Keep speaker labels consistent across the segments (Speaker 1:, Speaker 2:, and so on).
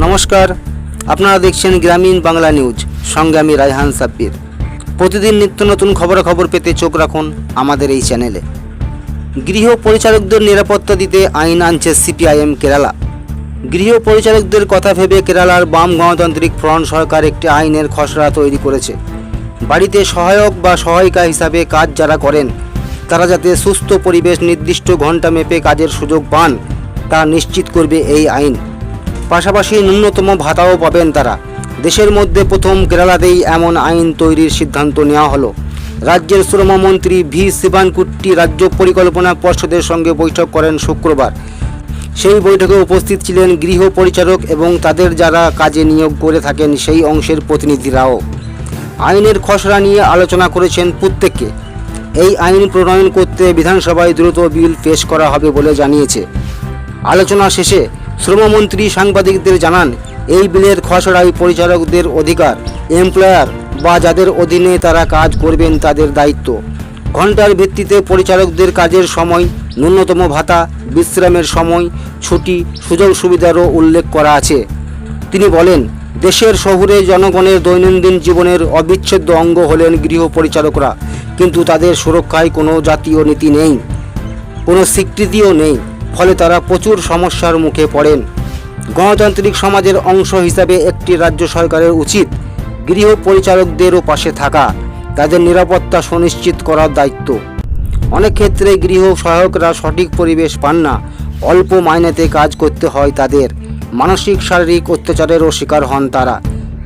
Speaker 1: নমস্কার, আপনারা দেখছেন গ্রামীণ বাংলা নিউজ, সঙ্গে আমি রায়হান সাব্বির। প্রতিদিন নিত্য নতুন খবরাখবর পেতে চোখ রাখুন আমাদের এই চ্যানেলে। গৃহ পরিচালকদের নিরাপত্তা দিতে আইন আনছে সিপিআইএম কেরালা। গৃহ পরিচালকদের কথা ভেবে কেরালার বাম গণতান্ত্রিক ফ্রন্ট সরকার একটি আইনের খসড়া তৈরি করেছে। বাড়িতে সহায়ক বা সহায়িকা হিসাবে কাজ যারা করেন, তারা যাতে সুস্থ পরিবেশ নির্দিষ্ট ঘণ্টা মেপে কাজের সুযোগ পান, তা নিশ্চিত করবে এই আইন। পাশাপাশি ন্যূনতম ভাতাও পাবেন তারা। দেশের মধ্যে প্রথম কেরালাতেই এমন আইন তৈরির সিদ্ধান্ত নেওয়া হলো। রাজ্যের শ্রমমন্ত্রী ভি শিবানকুট্টি রাজ্য পরিকল্পনা পর্ষদের সঙ্গে বৈঠক করেন শুক্রবার। সেই বৈঠকে উপস্থিত ছিলেন গৃহ পরিচারক এবং তাদের যারা কাজে নিয়োগ করে থাকেন সেই অংশের প্রতিনিধিরাও। আইনের খসড়া নিয়ে আলোচনা করেছেন প্রত্যেককে। এই আইন প্রণয়ন করতে বিধানসভায় দ্রুত বিল পেশ করা হবে বলে জানিয়েছে। আলোচনা শেষে শ্রমমন্ত্রী সাংবাদিকদের জানান, এই বিলের খসড়ায় পরিচালকদের অধিকার, এমপ্লয়ার বা যাদের অধীনে তারা কাজ করবেন তাদের দায়িত্ব। ঘণ্টার ভিত্তিতে পরিচালকদের কাজের সময়, ন্যূনতম ভাতা, বিশ্রামের সময়, ছুটি, সুযোগ সুবিধারও উল্লেখ করা আছে। তিনি বলেন, দেশের শহুরে জনগণের দৈনন্দিন জীবনের অবিচ্ছেদ্য অঙ্গ হলেন গৃহ পরিচালকরা কিন্তু তাদের সুরক্ষায় কোনো জাতীয় নীতি নেই, কোনো স্বীকৃতিও নেই। ফলে তারা প্রচুর সমস্যার মুখে পড়েন। গণতান্ত্রিক সমাজের অংশ হিসাবে একটি রাজ্য সরকারের উচিত গৃহ পরিচালকদেরও পাশে থাকা, তাদের নিরাপত্তা সুনিশ্চিত করার দায়িত্ব। অনেক ক্ষেত্রে গৃহ সহায়করা সঠিক পরিবেশ পান না, অল্প মাইনেতে কাজ করতে হয় তাদের। মানসিক, শারীরিক অত্যাচারেরও শিকার হন তারা।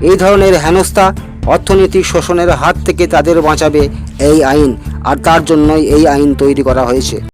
Speaker 1: এই ধরনের হেনস্থা অর্থনৈতিক শোষণের হাত থেকে তাদের বাঁচাবে এই আইন, আর তার জন্যই এই আইন তৈরি করা হয়েছে।